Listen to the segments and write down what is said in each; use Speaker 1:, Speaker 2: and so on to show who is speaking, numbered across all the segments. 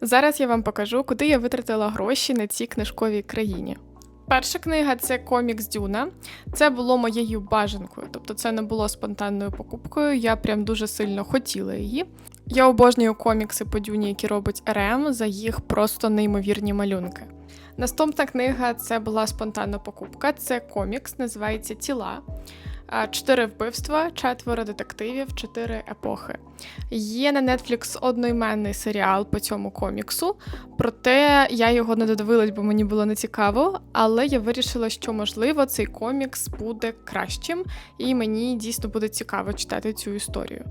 Speaker 1: Зараз я вам покажу, куди я витратила гроші на цій книжковій країні. Перша книга це комікс Дюна. Це було моєю бажанкою, тобто це не було спонтанною покупкою. Я прям дуже сильно хотіла її. Я обожнюю комікси по Дюні, які робить РМ, за їх просто неймовірні малюнки. Наступна книга це була спонтанна покупка. Це комікс, називається Тіла. Чотири вбивства, четверо детективів, чотири епохи. Є на Netflix одноіменний серіал по цьому коміксу, проте я його не додивилась, бо мені було нецікаво. Але я вирішила, що можливо цей комікс буде кращим, і мені дійсно буде цікаво читати цю історію.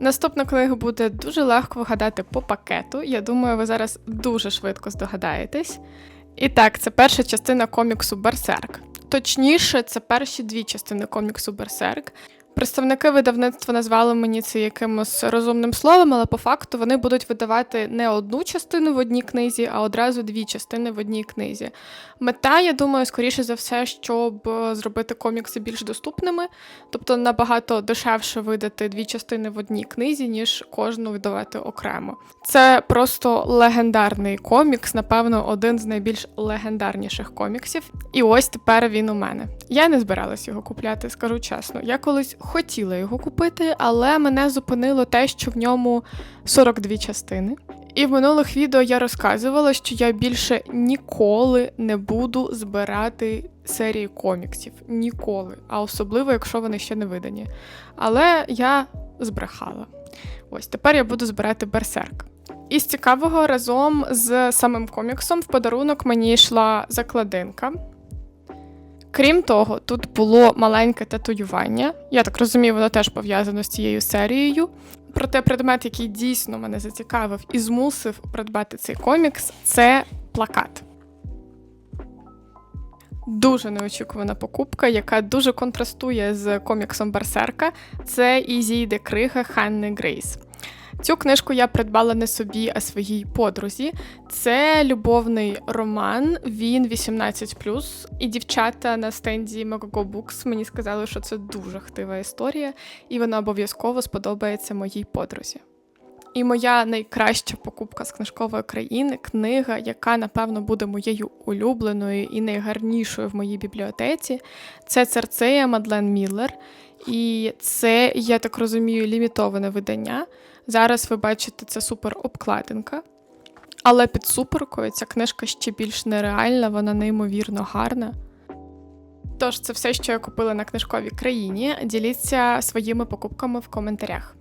Speaker 1: Наступна книга буде дуже легко вгадати по пакету. Я думаю, ви зараз дуже швидко здогадаєтесь. І так, це перша частина коміксу Берсерк. Точніше, це перші дві частини коміксу Берсерк. Представники видавництва назвали мені це якимось розумним словом, але по факту вони будуть видавати не одну частину в одній книзі, а одразу дві частини в одній книзі. Мета, я думаю, скоріше за все, щоб зробити комікси більш доступними, тобто набагато дешевше видати дві частини в одній книзі, ніж кожну видавати окремо. Це просто легендарний комікс, напевно, один з найбільш легендарніших коміксів. І ось тепер він у мене. Я не збиралась його купляти, скажу чесно. Я колись хотіла його купити, але мене зупинило те, що в ньому 42 частини. І в минулих відео я розказувала, що я більше ніколи не буду збирати серії коміксів. Ніколи. А особливо, якщо вони ще не видані. Але я збрехала. Ось тепер я буду збирати берсерк. Із цікавого разом з самим коміксом в подарунок мені йшла закладинка. Крім того, тут було маленьке татуювання. Я так розумію, воно теж пов'язано з цією серією. Проте предмет, який дійсно мене зацікавив і змусив придбати цей комікс, це плакат. Дуже неочікувана покупка, яка дуже контрастує з коміксом Берсерка. Це Ізійде Крига Ханни Грейс. Цю книжку я придбала не собі, а своїй подрузі. Це любовний роман, він 18 і дівчата на стенді Megogo Books мені сказали, що це дуже хтива історія, і вона обов'язково сподобається моїй подрузі. І моя найкраща покупка з книжкової країни книга, яка, напевно, буде моєю улюбленою і найгарнішою в моїй бібліотеці, це Церцея Мадлен Міллер. І це, я так розумію, лімітоване видання. Зараз ви бачите, це супер обкладинка. Але під суперкою ця книжка ще більш нереальна, вона неймовірно гарна. Тож, це все, що я купила на книжковій країні. Діліться своїми покупками в коментарях.